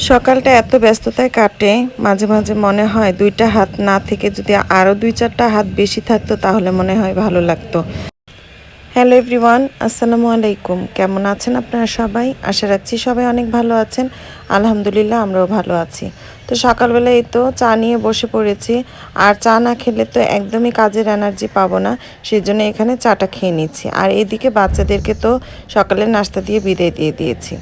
সকালটা এত ব্যস্ততায় কাটে, মাঝে মাঝে মনে হয় দুইটা হাত না থেকে যদি আরও দুই চারটা হাত বেশি থাকতো তাহলে মনে হয় ভালো লাগতো। হ্যালো এভরিওয়ান, আসসালামু আলাইকুম। কেমন আছেন আপনারা সবাই? আশা রাখছি সবাই অনেক ভালো আছেন। আলহামদুলিল্লাহ আমরাও ভালো আছি। তো সকালবেলা এই তো চা নিয়ে বসে পড়েছি। আর চা না খেলে তো একদমই কাজের এনার্জি পাবো না সেই জন্য এখানে চাটা খেয়ে নিচ্ছি। আর এদিকে বাচ্চাদেরকে তো সকালে নাস্তা দিয়ে বিদায় দিয়ে দিয়েছি।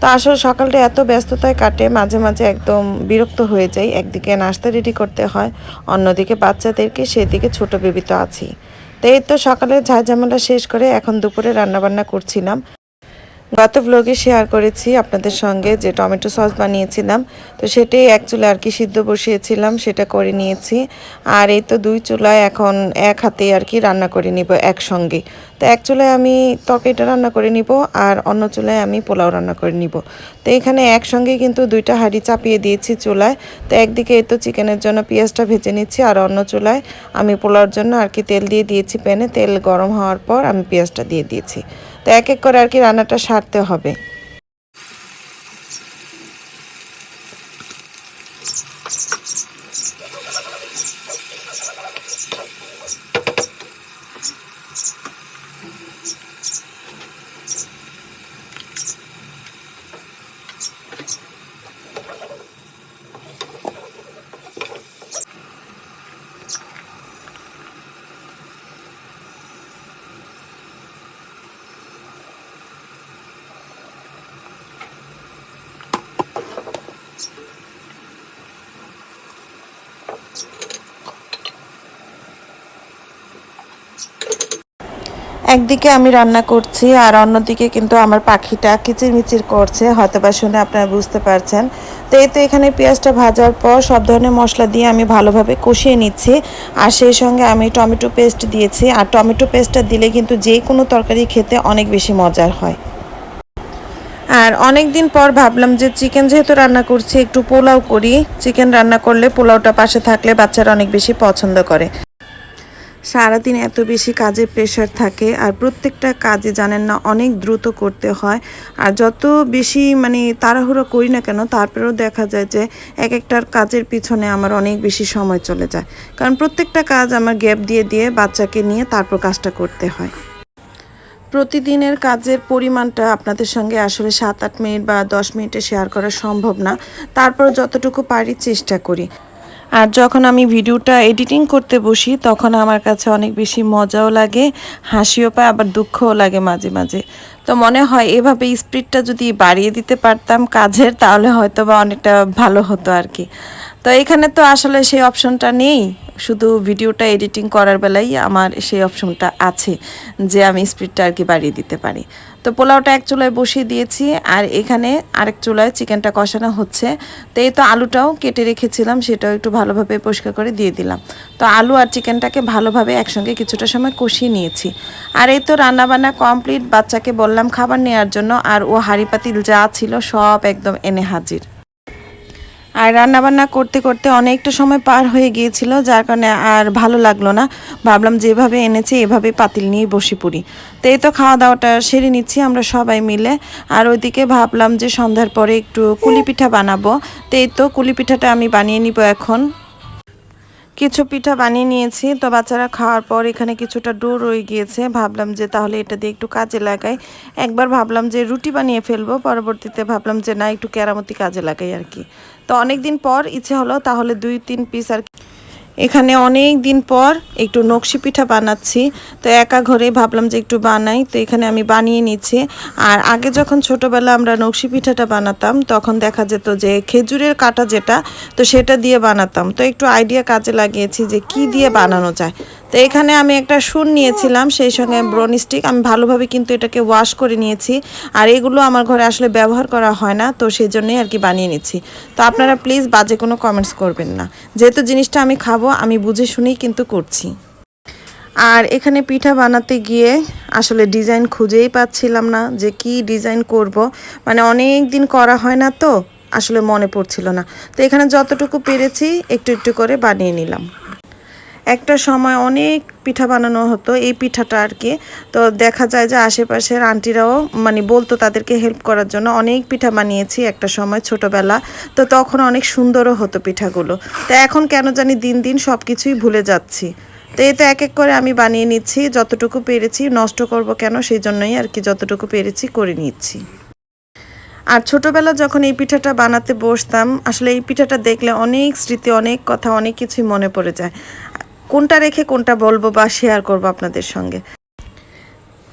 তো আসলে সকালটা এত ব্যস্ততায় কাটে, মাঝে মাঝে একদম বিরক্ত হয়ে যাই। একদিকে নাস্তা রেডি করতে হয়, অন্যদিকে বাচ্চাদেরকে সেদিকে ছোট বেবি তো তাই তো এই তো সকালে ঝাঁঝামেলা শেষ করে এখন দুপুরে রান্নাবান্না করছিলাম। গত ব্লগে শেয়ার করেছি আপনাদের সঙ্গে যে টমেটো সস বানিয়েছিলাম। তো সেটাই এক চুলায় আর কি সিদ্ধ বসিয়েছিলাম, সেটা করে নিয়েছি। আর এই তো দুই চুলায় এখন এক হাতে আর কি রান্না করে নিব একসঙ্গে। তো এক চুলায় আমি তরকারিটা রান্না করে নিব আর অন্য চুলায় আমি পোলাও রান্না করে নিব। তো এখানে একসঙ্গে কিন্তু দুইটা হাঁড়ি চাপিয়ে দিয়েছি চুলায়। তো একদিকে এই তো চিকেনের জন্য পেঁয়াজটা ভেজে নিচ্ছি আর অন্য চুলায় আমি পোলাওর জন্য আর কি তেল দিয়ে দিয়েছি প্যানে। তেল গরম হওয়ার পর আমি পেঁয়াজটা দিয়ে দিয়েছি। তো এক এক করে আর কি রান্নাটা সারতে হবে। একদিকে আমি রান্না করছি আর অন্যদিকে কিন্তু আমার পাখিটা কিচিরমিচির করছে হয়তো বা শুনে আপনারা বুঝতে পারছেন। তো এই তো এখানে পেঁয়াজটা ভাজার পর সব ধরনের মশলা দিয়ে আমি ভালোভাবে কষিয়ে নিচ্ছি। আর সেই সঙ্গে আমি টমেটো পেস্ট দিয়েছি। আর টমেটো পেস্টটা দিলে কিন্তু যে কোনো তরকারি খেতে অনেক বেশি মজার হয়। আর অনেক দিন পর ভাবলাম যে চিকেন যেহেতু রান্না করছি, একটু পোলাও করি। চিকেন রান্না করলে পোলাওটা পাশে থাকলে বাচ্চারা অনেক বেশি পছন্দ করে। সারাদিন এত বেশি কাজের প্রেশার থাকে আর প্রত্যেকটা কাজে জানেন না, অনেক দ্রুত করতে হয়। আর যত বেশি মানে তাড়াহুড়ো করি না কেন, তারপরেও দেখা যায় যে এক একটার কাজের পিছনে আমার অনেক বেশি সময় চলে যায়। কারণ প্রত্যেকটা কাজ আমার গ্যাপ দিয়ে দিয়ে বাচ্চাকে নিয়ে তারপর কাজটা করতে হয়। প্রতিদিনের কাজের পরিমাণটা আপনাদের সঙ্গে আসলে সাত আট মিনিট বা দশ মিনিটে শেয়ার করা সম্ভব না। তারপর যতটুকু পারি চেষ্টা করি। আর যখন আমি ভিডিওটা এডিটিং করতে বসি, তখন আমার কাছে অনেক বেশি মজাও লাগে, হাসিও পায়, আবার দুঃখও লাগে মাঝে মাঝে। তো মনে হয় এভাবে স্পিডটা যদি বাড়িয়ে দিতে পারতাম কাজের, তাহলে হয়তো বা অনেকটা ভালো হতো আর কি। তো এখানে তো আসলে সেই অপশনটা নেই। শুধু ভিডিওটা এডিটিং করার বেলাই আমার সেই অপশনটা আছে যে আমি স্পিডটা আর কি বাড়িয়ে দিতে পারি। তো পোলাওটা এক চুলায় বসিয়ে দিয়েছি আর এখানে আরেক চুলায় চিকেনটা কষানো হচ্ছে। তো এই তো আলুটাও কেটে রেখেছিলাম, সেটাও একটু ভালোভাবে পরিষ্কার করে দিয়ে দিলাম। তো আলু আর চিকেনটাকে ভালোভাবে একসঙ্গে কিছুটা সময় কষিয়ে নিয়েছি। আর এই তো রান্নাবান্না কমপ্লিট, বাচ্চাকে বললাম খাবার নেওয়ার জন্য, আর ও হাঁড়ি পাতিল যা ছিল সব একদম এনে হাজির। আর রান্নাবান্না করতে করতে অনেকটা সময় পার হয়ে গিয়েছিল, যার কারণে আর ভালো লাগল না। ভাবলাম যেভাবে এনেছি এভাবে পাতিল নিয়ে বসে পড়ি। তো এই তো খাওয়া দাওয়াটা সেরে নিচ্ছি আমরা সবাই মিলে। আর ওইদিকে ভাবলাম যে সন্ধ্যার পরে একটু কুলি পিঠা বানাবো। তো এই তো কুলি পিঠাটা আমি বানিয়ে নিব এখন। কিছু পিঠা বানিয়ে নিয়েছি, তো বাচ্চারা খাওয়ার পর এখানে কিছুটা ডো রয়ে গিয়েছে। ভাবলাম যে তাহলে এটা দিয়ে একটু কাজে লাগাই। একবার ভাবলাম যে রুটি বানিয়ে ফেলব, পরবর্তীতে ভাবলাম যে না, একটু কেরামতি কাজে লাগাই আর কি। তো অনেক দিন পর ইচ্ছে হলো তাহলে দুই, তিন পিস আর এখানে অনেক দিন পর একটু নকশি পিঠা বানাচ্ছি। তো একা ঘরে ভাবলাম যে একটু বানাই। তো এখানে আমি বানিয়ে নিচ্ছি। আর আগে যখন ছোটোবেলা আমরা নকশি পিঠাটা বানাতাম, তখন দেখা যেত যে খেজুরের কাটা যেটা, তো সেটা দিয়ে বানাতাম। তো একটু আইডিয়া কাজে লাগিয়েছি যে কি দিয়ে বানানো যায়। তো এখানে আমি একটা শুন নিয়েছিলাম, সেই সঙ্গে ব্রন স্টিক আমি ভালোভাবে কিন্তু এটাকে ওয়াশ করে নিয়েছি। আর এগুলো আমার ঘরে আসলে ব্যবহার করা হয় না, তো সেই জন্যই আর কি বানিয়ে নিচ্ছি। তো আপনারা প্লিজ বাজে কোনো কমেন্টস করবেন না। যেহেতু জিনিসটা আমি খাব, আমি বুঝে শুনেই কিন্তু করছি। আর এখানে পিঠা বানাতে গিয়ে আসলে ডিজাইন খুঁজেই পাচ্ছিলাম না যে কি ডিজাইন করব। মানে অনেক দিন করা হয় না তো, আসলে মনে পড়ছিল না। তো এখানে যতটুকু পেরেছি, একটু একটু করে বানিয়ে নিলাম। একটা সময় অনেক পিঠা বানানো হতো এই পিঠাটা আর কি। তো দেখা যায় যে আশেপাশের আন্টিরাও মানে বলতো তাদেরকে হেল্প করার জন্য, অনেক পিঠা বানিয়েছি একটা সময় ছোটবেলা। তো তখন অনেক সুন্দরও হতো পিঠাগুলো। তো এখন কেন জানি দিন দিন সব কিছুই ভুলে যাচ্ছি। তো এতে এক এক করে আমি বানিয়ে নিচ্ছি, যতটুকু পেরেছি, নষ্ট করব কেন সেই জন্যই আর কি যতটুকু পেরেছি করে নিচ্ছি। আর ছোটবেলা যখন এই পিঠাটা বানাতে বসতাম, আসলে এই পিঠাটা দেখলে অনেক স্মৃতি, অনেক কথা, অনেক কিছুই মনে পড়ে যায়। কোনটা রেখে কোনটা বলব বা শেয়ার করব আপনাদের সঙ্গে।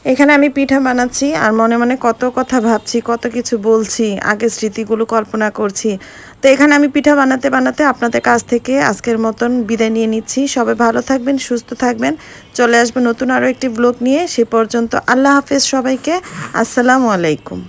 এখানে আমি পিঠা বানাচ্ছি আর মনে মনে কত কথা ভাবছি, কত কিছু বলছি আগে স্মৃতিগুলো কল্পনা করছি। তো এখানে আমি পিঠা বানাতে বানাতে আপনাদের কাছ থেকে আজকের মতন বিদায় নিয়ে নিচ্ছি। সবাই ভালো থাকবেন, সুস্থ থাকবেন। চলে আসবে নতুন আরও একটি ব্লগ নিয়ে। সে পর্যন্ত আল্লাহ হাফেজ সবাইকে। আসসালামু আলাইকুম।